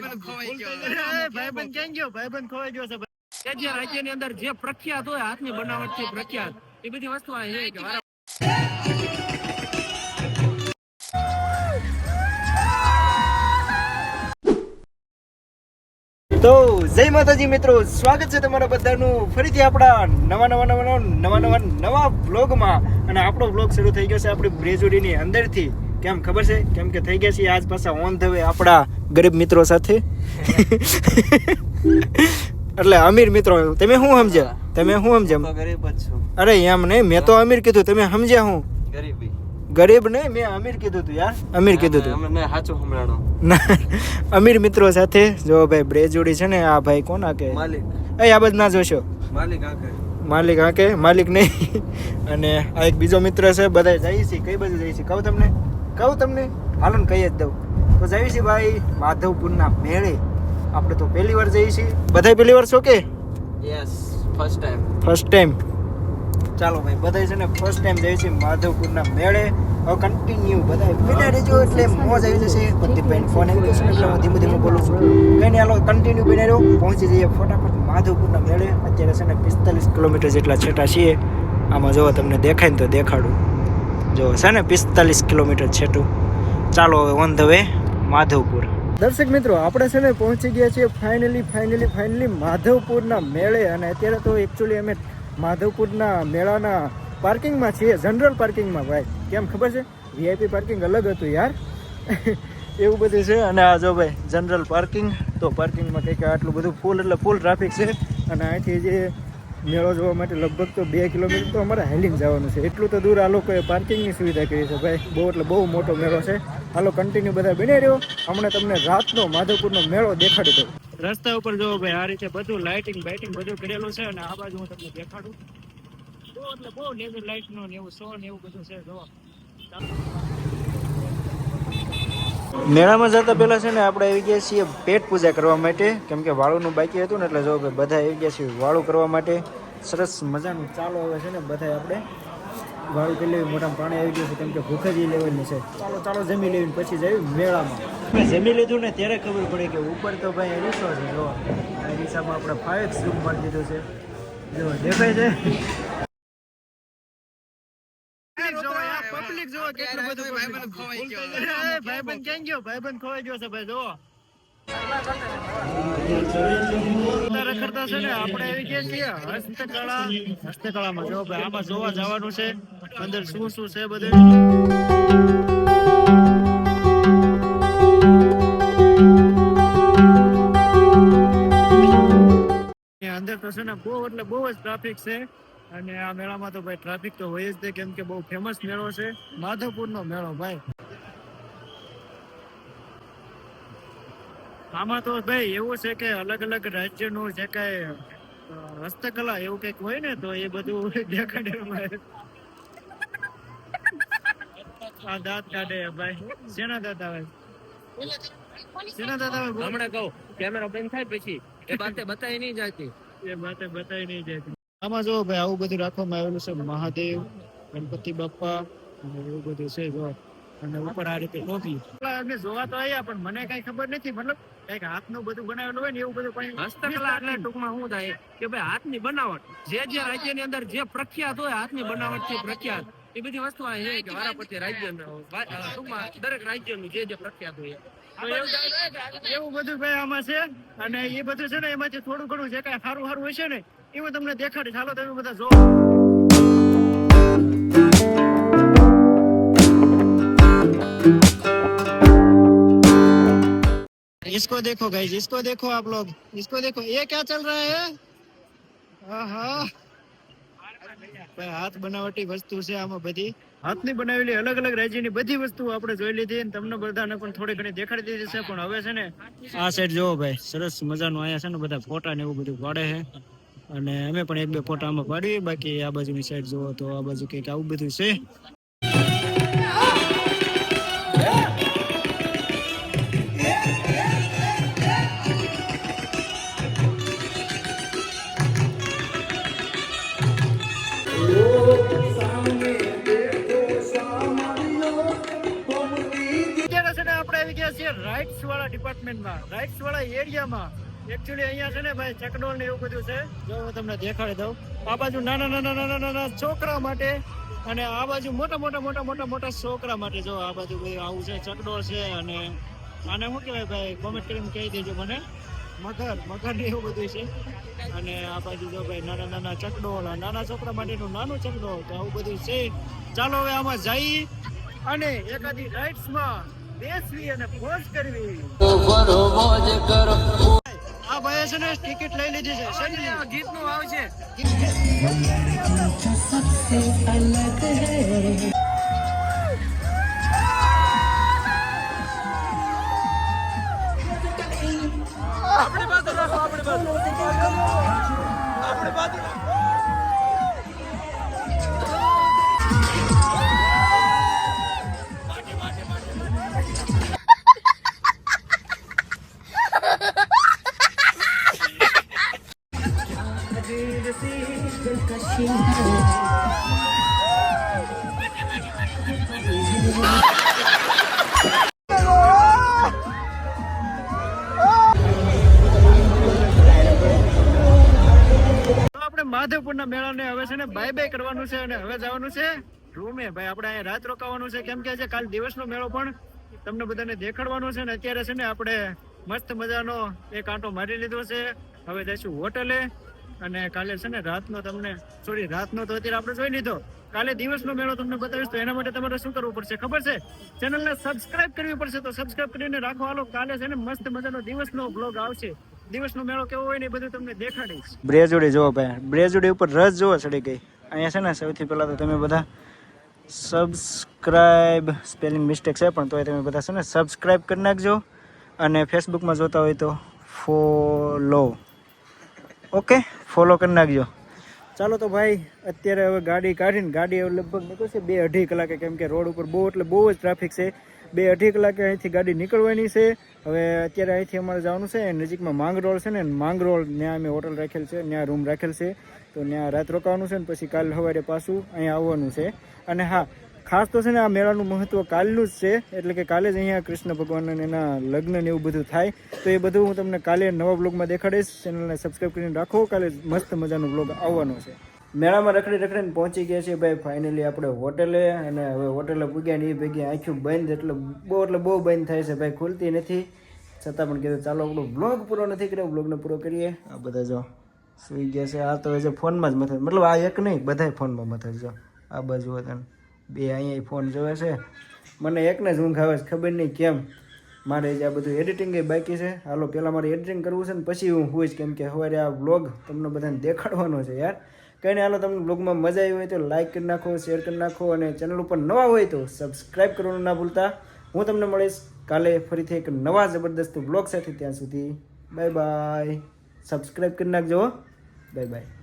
ભાઈબંધ ક્યાં ગયો? ભાઈબંધ ખોવાઈ ગયો છે. કે રાજ્યની અંદર જે પ્રખ્યાત હોય હાથની બનાવટથી પ્રખ્યાત. એ બધી વસ્તુ આ છે કે તો જય માતાજી મિત્રો સ્વાગત છે તમારા બધાનું. ફરીથી આપણા નવા નવા નવા નવા નવા નવા બ્લોગમાં અને આપણો બ્લોગ શરૂ થઈ ગયો છે આપણી બ્રેજોડીની અંદરથી. કેમ ખબર છે? કેમ કે થઈ ગયા છે આજ પાછા ઓન ધ વે આપણા ગરીબ મિત્રો સાથે. એટલે અમીર મિત્રો તમે શું સમજ્યા? તમે શું સમજ્યા? ગરીબ જ છું. અરે એમ નહીં. મેં તો અમીર કીધું. તમે સમજ્યા હું? ગરીબી. ગરીબ નહીં મેં અમીર કીધું તું યાર. અમીર કીધું તું. અમને સાચું સંભળાણો. ના અમીર મિત્રો સાથે જો ભાઈ બ્રેજોડી છે ને આ ભાઈ કોણ આકે માલિક. એ આ બધ ના જોશો. માલિક આકે માલિક આકે માલિક નહીં. અને આ એક બીજો મિત્ર છે બધા જઈએ છીએ કઈ બાજુ જઈએ છીએ કહું તમને. કહું તમને? હાલો ને કહી જ દઉં. તો જઈએ છીએ ભાઈ માધવપુરના મેળે આપણે તો પહેલી વાર જઈએ છીએ. બધા પહેલી વાર છો કે? Yes first time first time ચાલો ભાઈ બધા છે ને ફર્સ્ટ ટાઈમ જઈએ છીએ માધવપુરના મેળે. હવે કન્ટિન્યુ બધા બિના રહેજો એટલે મોજ આવી જશે. પ્રદીપભાઈ ફોન આવી ગયો છે એટલે હું ધીમે ધીમે બોલું છું. કંઈ નહીં હાલો કન્ટિન્યુ બિના રહ્યો પહોંચી જઈએ ફટાફટ માધવપુરના મેળે. અત્યારે છે ને પિસ્તાલીસ કિલોમીટર જેટલા છેટા છીએ. આમાં જો તમને દેખાય ને તો દેખાડું. જો છે ને, પિસ્તાલીસ કિલોમીટર છેટું ચાલો હવે ઓન ધ વે, માધવપુર. દર્શક મિત્રો, આપણે છે ને પહોંચી ગયા છીએ ફાઇનલી ફાઇનલી ફાઇનલી માધવપુરના મેળે. અને અત્યારે તો એકચ્યુઅલી અમે માધવપુરના મેળાના પાર્કિંગમાં છીએ જનરલ પાર્કિંગમાં ભાઈ, કેમ ખબર છે? વીઆઈપી પાર્કિંગ અલગ હતું યાર. એવું બધું છે. અને આ જો ભાઈ જનરલ પાર્કિંગ તો પાર્કિંગમાં કંઈક આટલું બધું ફૂલ એટલે ફૂલ ટ્રાફિક છે. અને અહીંથી જે મેળો જોવા માટે લગભગ તો બે કિલોમીટર તો અમારે હેલિંગ જવાનું છે. એટલું તો દૂર આ લોકોએ પાર્કિંગની સુવિધા કરી છે ભાઈ. બહુ એટલે બહુ મોટો મેળો છે. હાલો કન્ટિન્યુ બધા બની રહ્યો. હમણાં તમને રાતનો માધવપુરનો મેળો દેખાડી દઉં. રસ્તા ઉપર જોવો ભાઈ, આ રીતે બધું લાઇટિંગ બાઇટિંગ બધું કરેલું છે અને આ બાજુ હું તમને દેખાડું. બહુ એટલે બહુ લેઝર લાઇટનું ને એવું શો ને એવું બધું છે જોવા મેળામાં જતા પહેલા છે ને આપણે આવી ગયા છીએ પેટ પૂજા કરવા માટે. કેમ કે વાળુનું બાકી હતું ને એટલે જો બધા આવી ગયા છીએ વાળું કરવા માટે. સરસ મજાનું ચાલો હવે છે ને બધા આપણે વાળું કરી લેવી મોટા પાણી આવી ગયું છે, કેમ કે ભૂખ જ લેવાની છે. ચાલો ચાલો, જમી લેવી પછી જઈ મેળામાં. જમી લીધું ને ત્યારે ખબર પડે કે ઉપર તો ભાઈ રીસો છે, જો. આ રીસામાં આપણે ફાઇવ રૂમ મારી દીધું છે. જો, દેખાય છે? પબ્લિક જોવો કેટલું બધું ભાઈબંધ ક્યાં ગયો? ભાઈબંધ ખોવાઈ ગયો છે ભાઈ જોવો છે ને આપણે આવી ગયા હસ્તકળામાં જો ભાઈ આમાં જોવા જવાનું છે? અંદર શું શું છે બધું? અંદર તો છે ને બહુ એટલે બહુ જ ટ્રાફિક છે. અને આ મેળામાં તો ભાઈ ટ્રાફિક તો હોય જ તે કેમ કે બહુ ફેમસ મેળો છે. માધવપુરનો મેળો ભાઈ. આમાં તો ભાઈ એવું છે કે અલગ અલગ રાજ્યનું જે કઈ હસ્તકલા એવું કંઈક હોય ને તો એ બધું આવે. આ દાંત કાઢે ભાઈ. શેના દાંત આવે? શેના દાંત આવે? હમણાં કહું કેમેરા બંધ થાય પછી એ બાતે બતાવી નહીં જતી. એ બાતે બતાવી નહીં જાય આમાં જો ભાઈ આવું બધું રાખવામાં આવેલું છે મહાદેવ ગણપતિ બાપ્પા અને એવું બધું છે જો. અને ઉપર આ રીતે ટોપી. અમે જોવા તો આવ્યા પણ મને કઈ ખબર નથી. મતલબ કંઈક હાથનું બધું બનાવેલું હોય ને એવું બધું કઈ હસ્તકલા એટલે ટૂંકમાં શું થાય? કે ભાઈ હાથની બનાવટ. જે જે રાજ્યની અંદર જે પ્રખ્યાત હોય હાથની બનાવટથી પ્રખ્યાત. એ બધી વસ્તુ આ છે કે વારાપતિ રાજ્ય ટૂંકમાં દરેક રાજ્યનું જે જે પ્રખ્યાત હોય એવું બધું ભાઈ આમાં છે. અને એ બધું છે ને એમાંથી થોડું ઘણું જે કઈ સારું સારું હોય છે ને એવું તમને દેખાડી ચાલો તમે બધા જો इसको देखो गाइस इसको देखो आप लोग इसको देखो ये क्या चल रहा है આહા ભાઈ હાથ બનાવટી વસ્તુ છે આમાં બધી હાથની બનાવેલી અલગ અલગ રાજ્યની બધી વસ્તુ આપણે જોઈ લીધી અને તમને બધાને પણ થોડી ઘણી દેખાડી દીધી છે પણ હવે છે ને આ સાઈડ જોવો ભાઈ સરસ મજાનું અહીંયા છે ને બધા ફોટા ને એવું બધું પાડે છે અને અમે પણ એક બે ફોટામાં પાડીએ. બાકી આ બાજુની સાઈડ જુઓ તો આ બાજુ કંઈક આવું બધું છે. આપણે આવી ગયા છીએ રાઇટ્સ વાળા ડિપાર્ટમેન્ટમાં રાઇટ્સ વાળા એરિયામાં એકચ્યુઅલી અહીંયા છે ને ભાઈ ચકડોળ ને એવું બધું છે. જો હું તમને દેખાડી દઉં. આ બાજુ નાના નાના નાના નાના છોકરા માટે અને આ બાજુ મોટા મોટા મોટા મોટા મોટા છોકરા માટે જો આ બાજુ બધું આવું છે, ચકડોળ છે અને આને શું કહેવાય ભાઈ કોમેન્ટ કરીને કહી દેજો મને. મગર મગર ને એવું બધું છે. અને આ બાજુ જો ભાઈ નાના નાના ચકડોળ નાના છોકરા માટેનું નાનું ચકડોળ તો આવું બધું છે. ચાલો હવે આમાં જઈ અને એકાદી રાઇડ્સમાં બેસવી અને મોજ કરવી આ ભાઈ છે ને ટિકિટ લઈ લીધી છે શેની? ગીતનું આવશે તો આપણે માધવપુરના મેળાને હવે છે ને બાય બાય કરવાનું છે અને હવે જવાનું છે રૂમે. ભાઈ, આપણે અહીંયા રાત રોકાવાનું છે. કેમ કે કાલ દિવસનો મેળો પણ તમને બધાને દેખાડવાનો છે ને અત્યારે છે ને આપણે મસ્ત મજાનો એક આંટો મારી લીધો છે. હવે જઈશું હોટલે. અને કાલે છે ને રાતનો તમને સોરી રાતનો તો અત્યારે આપણે જોઈ લીધો. કાલે દિવસનો મેળો તમને બતાવીશ તો એના માટે તમારે શું કરવું પડશે ખબર છે? ચેનલને સબસ્ક્રાઇબ કરવી પડશે તો સબસ્ક્રાઇબ કરીને રાખો. હાલો, કાલે છે ને મસ્ત મજાનો દિવસનો બ્લોગ આવશે. દિવસનો મેળો કેવો હોય ને એ બધું તમને દેખાડીશ. બ્રેજોડી જોવો ભાઈ. બ્રેજોડી ઉપર રસ જોવો ચડી ગઈ. અહીંયા છે ને સૌથી પહેલાં તો તમે બધા સબસ્ક્રાઇબ સ્પેલિંગ મિસ્ટેક છે પણ તોય તમે બધા છે ને સબસ્ક્રાઇબ કરી નાખજો. અને ફેસબુકમાં જોતા હોય તો ફોલો ઓકે ફોલો કરી નાખજો. ચાલો તો ભાઈ, અત્યારે હવે ગાડી કાઢીને, ગાડી હવે લગભગ નીકળશે બે અઢી કલાકે, કેમ કે રોડ ઉપર બહુ, એટલે બહુ જ ટ્રાફિક છે. બે અઢી કલાકે અહીંથી ગાડી નીકળવાની છે. હવે અત્યારે અહીંથી અમારે જવાનું છે નજીકમાં માંગરોળ છે ને માંગરોળ ત્યાં અમે હોટલ રાખેલ છે ત્યાં રૂમ રાખેલ છે. તો ત્યાં રાત રોકાવાનું છે ને, પછી કાલ સવારે પાછું અહીંયા આવવાનું છે. અને હા ખાસ તો છે ને આ મેળાનું મહત્વ કાલનું જ છે. એટલે કે કાલે જ અહીંયા કૃષ્ણ ભગવાન અને એના લગ્ન ને એવું બધું થાય. તો એ બધું હું તમને કાલે નવા બ્લોગમાં દેખાડીશ. ચેનલને સબસ્ક્રાઈબ કરીને રાખો. કાલે મસ્ત મજાનો બ્લોગ આવવાનો છે. મેળામાં રખડી રખડીને પહોંચી ગયા છીએ ભાઈ. ફાઇનલી આપણે હોટેલે અને હવે હોટેલે પૂગ્યા ને એ ભેગી આંખ્યું બંધ. એટલે બહુ એટલે બહુ બંધ થાય છે ભાઈ. ખુલતી નથી. છતાં પણ કીધું ચાલો આપણો બ્લોગ પૂરો નથી કર્યો. બ્લોગને પૂરો કરીએ. આ બધા જો સુઈ ગયા છે. આ તો જે ફોનમાં જ મથે મતલબ આ એક નહીં, બધાય ફોનમાં મથે જો. આ બાજુ હતા બે અહીંયા ફોન જોવે છે. મને એકને જ ઊંઘ આવે છે, ખબર નહીં કેમ. મારે જે આ બધું એડિટિંગ બાકી છે. હાલો પહેલાં મારે એડિટિંગ કરવું છે ને પછી હું હોઈશ કેમ કે સવારે આ બ્લોગ તમને બધાને દેખાડવાનો છે યાર. કંઈ નહીં, હાલો, તમને બ્લોગમાં મજા આવી હોય તો લાઈક કરી નાખો શેર કરી નાખો અને ચેનલ ઉપર નવા હોય તો સબસ્ક્રાઈબ કરવાનું ના ભૂલતા. હું તમને મળીશ કાલે ફરીથી એક નવા જબરદસ્ત બ્લોગ સાથે ત્યાં સુધી. બાય બાય સબસ્ક્રાઈબ કરી નાખજો બાય બાય